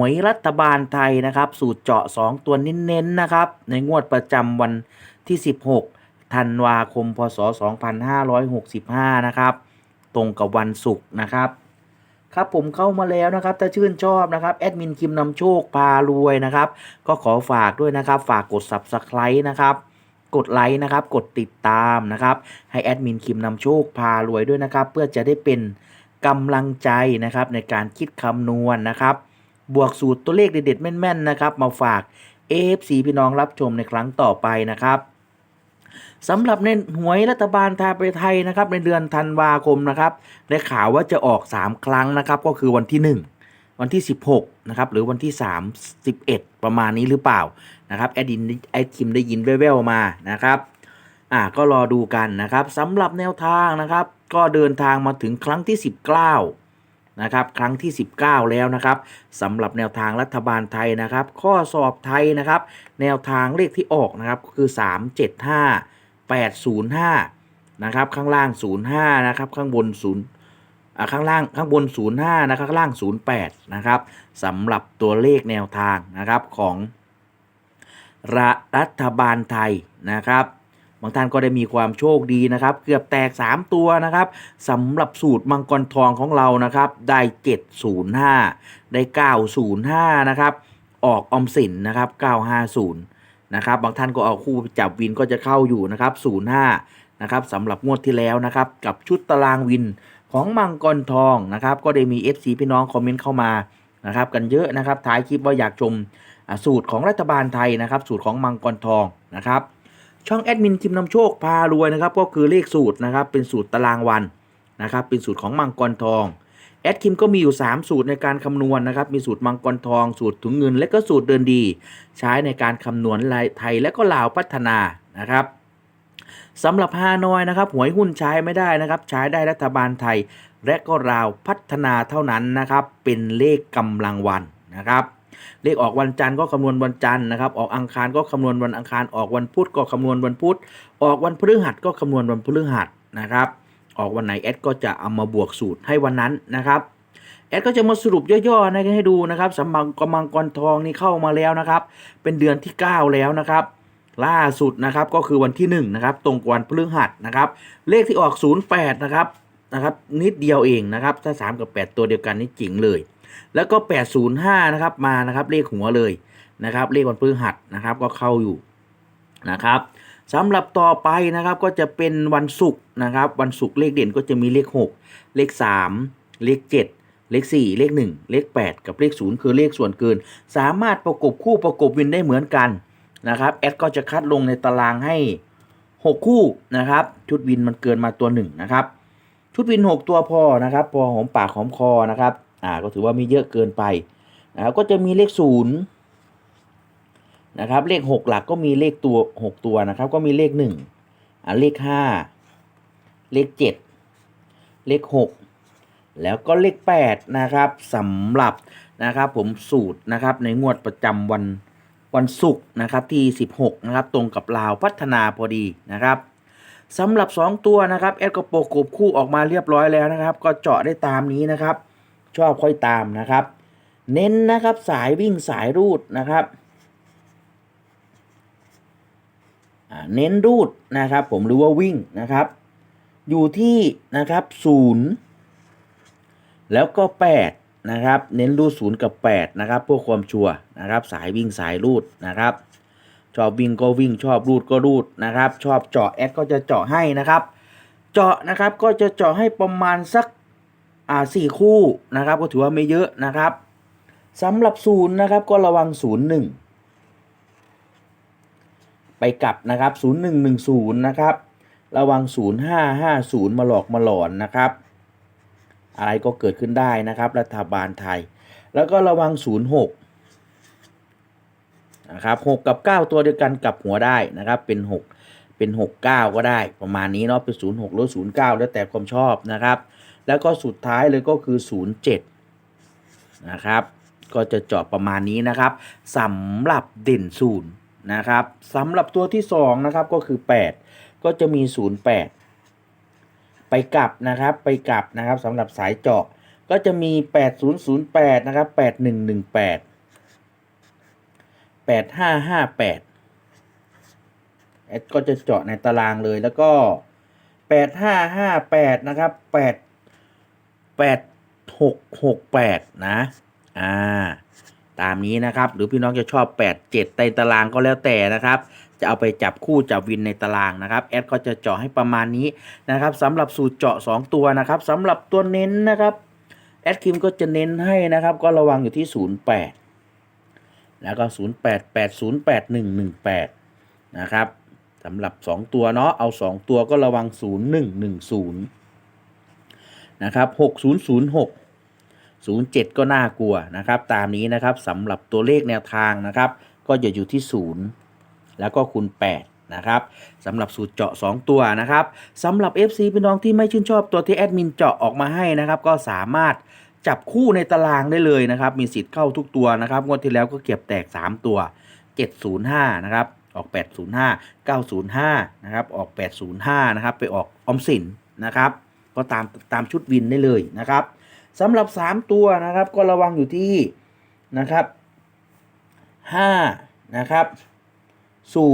วยรัฐบาลไทยนะครับ สูตรเจาะ 2 ตัวเน้นๆนะครับ ในงวดประจำวันที่ 16 ธันวาคม พศ 2565 นะครับ ตรงกับวันศุกร์นะครับ ครับผมเข้ามาแล้วนะครับ ถ้าชื่นชอบนะครับ แอดมินคิมนำโชคพารวยนะครับ ก็ขอฝากด้วยนะครับ ฝากกด Subscribe นะครับกดไลค์นะครับกดติดตามนะครับ ให้แอดมินคิมนำโชคพารวยด้วยนะครับ เพื่อจะได้เป็นกำลังใจนะครับในการคิดคำนวณนะครับ บวกสูตรตัวเลขเด็ดๆแม่นๆนะครับ มาฝาก AFC พี่น้องรับชมในครั้งต่อไปนะครับสำหรับในหวยรัฐบาลไทยปไทยนะครับ ในเดือนธันวาคมนะครับได้ข่าวว่าจะออก 3 ครั้งนะครับ ก็คือวันที่ 1 วันที่ 16 นะครับ หรือวันที่ 31ประมาณนี้หรือเปล่านะครับแอดดินแอดคิมได้ยินแว่วๆมานะครับอ่าก็รอดูกันนะครับสำหรับแนวทางนะครับ ก็เดินทางมาถึงครั้งที่ 19 นะครับครั้งที่ 19 แล้วนะครับสำหรับแนวทางรัฐบาลไทยนะครับ ข้อสอบไทยนะครับ แนวทางเลขที่ออกนะครับก็คือ 375 805นะครับข้างล่าง 05นะครับข้างบน0ข้างล่างข้างบน 05นะครับข้างล่าง 08นะครับสำหรับตัวเลขแนวทางนะครับของรัฐบาลไทยนะครับ บางท่านก็ได้มีความโชคดีนะครับ เกือบแตก 3 ตัวนะครับสำหรับสูตรมังกรทองของเรานะครับ ได้ 705 ได้ 905 นะครับ ออกออมสินนะครับ 950 นะครับ บางท่านก็เอาคู่จับวินก็จะเข้าอยู่นะครับ 05 นะครับสำหรับงวดที่แล้วนะครับ กับชุดตารางวินของมังกรทองนะครับ ก็ได้มี FC พี่น้องคอมเมนต์เข้ามานะครับ กันเยอะนะครับท้ายคลิปว่าอยากชมสูตรของรัฐบาลไทยนะครับ สูตรของมังกรทองนะครับ ช่องแอดมินคิมนำโชคพารวยนะครับก็คือเลขสูตรนะครับเป็นสูตรตารางวันนะครับเป็นสูตรของมังกรทองแอดคิมก็มีอยู่ 3 สูตรในการคำนวณนะครับ มีสูตรมังกรทอง สูตรถุงเงิน และก็สูตรเดินดี ใช้ในการคำนวณรายไทยและก็ลาวพัฒนานะครับสำหรับฮานอยนะครับหวยหุ้นใช้ไม่ได้นะครับ ใช้ได้รัฐบาลไทย และก็ลาวพัฒนาเท่านั้นนะครับ เป็นเลขกำลังวันนะครับ เลขออกวันจันทร์ก็คำนวณวันจันทร์นะครับ ออกอังคารก็คำนวณวันอังคาร ออกวันพุธก็คำนวณวันพุธ ออกวันพฤหัสก็คำนวณวันพฤหัสนะครับ ออกวันไหนแอดก็จะเอามาบวกสูตรให้วันนั้นนะครับ แอดก็จะมาสรุปย่อๆนะให้ดูนะครับสำหรับกำมังกรทองนี่เข้ามาแล้วนะครับ เป็นเดือนที่ 9 แล้วนะครับล่าสุดนะครับก็คือวันที่1นะครับตรงกับวันพฤหัสนะครับ เลขที่ออก 08 นะครับนะครับ นิดเดียวเองนะครับ ถ้า 3 กับ 8 ตัวเดียวกันนี่จริงเลย แล้วก็ 805 นะครับมานะครับเลขหัวเลยนะครับ เลขวันพฤหัสนะครับก็เข้าอยู่นะครับสำหรับต่อไปนะครับก็จะเป็นวันศุกร์นะครับ วันศุกร์เลขเด่นก็จะมีเลข 6 เลข 3 เลข 7 เลข 4 เลข 1 เลข 8 กับเลข 0 คือเลขส่วนเกิน สามารถประกบคู่ประกบวินได้เหมือนกันนะครับแอดก็จะคัดลงในตารางให้ 6 คู่นะครับชุดวินมันเกินมาตัว 1 นะครับ ชุดวิน 6 ตัวพอนะครับ พอหอมปากหอมคอนะครับ อ่าก็ถือว่ามีเยอะเกินไปนะครับก็จะมีเลข0นะครับเลข 6 หลักก็มีเลขตัว 6 ตัวนะครับ ก็มีเลข1อ่าเลข 5 เลข 7 เลข 6 แล้วก็เลข 8 นะครับสำหรับนะครับผมสูตรนะครับในงวดประจำวันวันศุกร์นะครับที่ 16 นะครับ ตรงกับลาวพัฒนาพอดีนะครับสำหรับ 2 ตัวนะครับแอดก็โปรกบคู่ออกมาเรียบร้อยแล้วนะครับ ก็เจาะได้ตามนี้นะครับ ชอบค่อยตามนะครับ เน้นนะครับสายวิ่งสายรูดนะครับเน้นรูดนะครับ ผมหรือว่าวิ่งนะครับ อยู่ที่นะครับศูนย์แล้วก็แปดนะครับ เน้นรูดศูนย์กับแปดนะครับเพื่อความชัวร์นะครับ สายวิ่งสายรูดนะครับชอบวิ่งก็วิ่งชอบรูดก็รูดนะครับ ชอบเจาะแอดก็จะเจาะให้นะครับ เจาะนะครับก็จะเจาะให้ประมาณสัก อ่าสี่คู่นะครับ ก็ถือว่าไม่เยอะนะครับสำหรับศูนย์นะครับก็ระวังศูนย์หนึ่งไปกลับนะครับศูนย์หนึ่งหนึ่งศูนย์นะครับระวังศูนย์ห้าห้าศูนย์มาหลอกมาหลอนนะครับ อะไรก็เกิดขึ้นได้นะครับ รัฐบาลไทย แล้วก็ระวังศูนย์หกนะครับหกกับเก้าตัวเดียวกันกลับหัวได้นะครับ เป็นหกเป็นหกเก้าก็ได้ประมาณนี้เนาะเป็นศูนย์หกหรือศูนย์เก้าแล้วแต่ความชอบนะครับ แล้วก็สุดท้ายเลยก็คือศูนย์เจ็ดนะครับ ก็จะเจาะประมาณนี้นะครับสำหรับเด่นศูนย์นะครับสำหรับตัวที่สองนะครับก็คือ 8 ก็จะมี 08 ไปกลับนะครับไปกลับนะครับสำหรับสายเจาะก็จะมี 8008 นะครับ 8118 8558แอดก็จะเจาะในตารางเลยแล้วก็ 8558 นะครับ8 8668นะ อ่า ตามนี้นะครับ หรือพี่น้องจะชอบ8 7ในตารางก็แล้วแต่นะครับ จะเอาไปจับคู่จับวินในตารางนะครับ แอดก็จะเจาะให้ประมาณนี้นะครับสำหรับสูตรเจาะ2ตัวนะครับสำหรับตัวเน้นนะครับแอดคิมก็จะเน้นให้นะครับ ก็ระวังอยู่ที่ 08 แล้วก็ 08 80 8118 นะครับสำหรับ 2 ตัวเนาะเอา 2 ตัวก็ระวัง 0110 นะครับ6006 07 ก็น่ากลัวนะครับ ตามนี้นะครับสำหรับตัวเลขแนวทางนะครับ ก็จะอยู่ที่ 0 แล้วก็คูณ8นะครับสำหรับสูตรเจาะ 2 ตัวนะครับสำหรับ FC พี่น้องที่ไม่ชื่นชอบตัวที่แอดมินเจาะออกมาให้นะครับ ก็สามารถจับคู่ในตารางได้เลยนะครับ มีสิทธิ์เข้าทุกตัวนะครับงวดที่แล้วก็เก็บแตก 3 ตัว 705 นะครับ ออก 805 905 นะครับ ออก 805 นะครับ ไปออกออมสินนะครับ ก็ตามตามชุดวินได้เลยนะครับสำหรับ 3 ตัวนะครับ ก็ระวังอยู่ที่นะครับ5นะครับ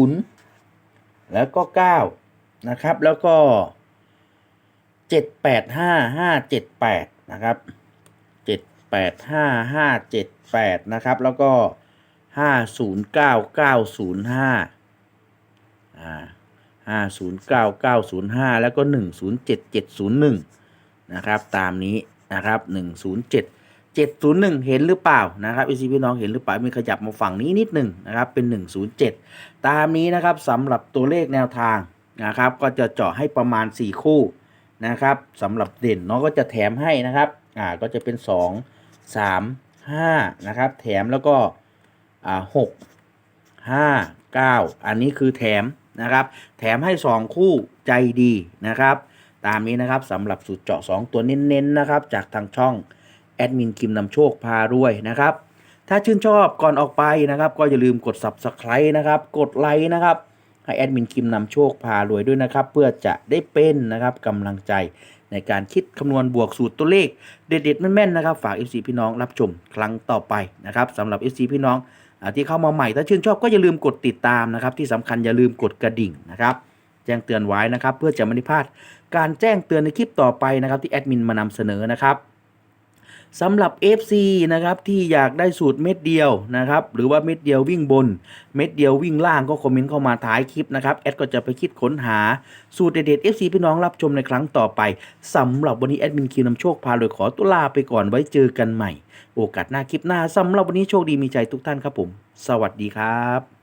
0แล้วก็9นะครับ แล้วก็ 785 578 นะครับ 785 578 นะครับ แล้วก็ 509905อ่า 509905 แล้วก็ 107701 นะครับ ตามนี้นะครับ 107 701 เห็นหรือเปล่านะครับอีซีพี่น้องเห็นหรือเปล่ามีขยับมาฝั่งนี้นิดหนึ่งนะครับเป็น 107 ตามนี้นะครับสำหรับตัวเลขแนวทางนะครับก็จะเจาะให้ประมาณ 4 คู่นะครับสำหรับเด่นเนาะก็จะแถมให้นะครับอ่าก็จะเป็น 2 3 5นะครับแถมแล้วก็อ่า6 5 9 อันนี้คือแถม นะครับ แถมให้ 2 คู่ใจดีนะครับ ตามนี้นะครับสำหรับสูตรเจาะ 2 ตัวเน้นๆนะครับ จากทางช่องแอดมินคิมนำโชคพารวยนะครับ ถ้าชื่นชอบก่อนออกไปนะครับ ก็อย่าลืมกด subscribe นะครับ กดไลค์นะครับให้แอดมินคิมนำโชคพารวยด้วยนะครับ เพื่อจะได้เป็นนะครับกำลังใจในการคิดคำนวณบวกสูตรตัวเลข เด็ดๆแม่นๆนะครับ ฝาก FC พี่น้องรับชมครั้งต่อไปนะครับสำหรับ FC พี่น้อง ที่เข้ามาใหม่ถ้าชื่นชอบก็อย่าลืมกดติดตามนะครับ ที่สำคัญอย่าลืมกดกระดิ่งนะครับ แจ้งเตือนไว้นะครับ เพื่อจะไม่พลาดการแจ้งเตือนในคลิปต่อไปนะครับ ที่แอดมินมานำเสนอนะครับ สำหรับ FC นะครับที่อยากได้สูตรเม็ดเดียวนะครับหรือว่าเม็ดเดียววิ่งบน เม็ดเดียววิ่งล่างก็คอมเมนต์เข้ามาท้ายคลิปนะครับแอดก็จะไปคิดค้นหาสูตรเด็ดๆ FC พี่น้องรับชมในครั้งต่อไปสำหรับวันนี้แอดมินคิวนำโชคพาเลยขอตุลาไปก่อนไว้เจอกันใหม่ โอกาสหน้าคลิปหน้าสำหรับวันนี้โชคดีมีใจทุกท่านครับผม สวัสดีครับ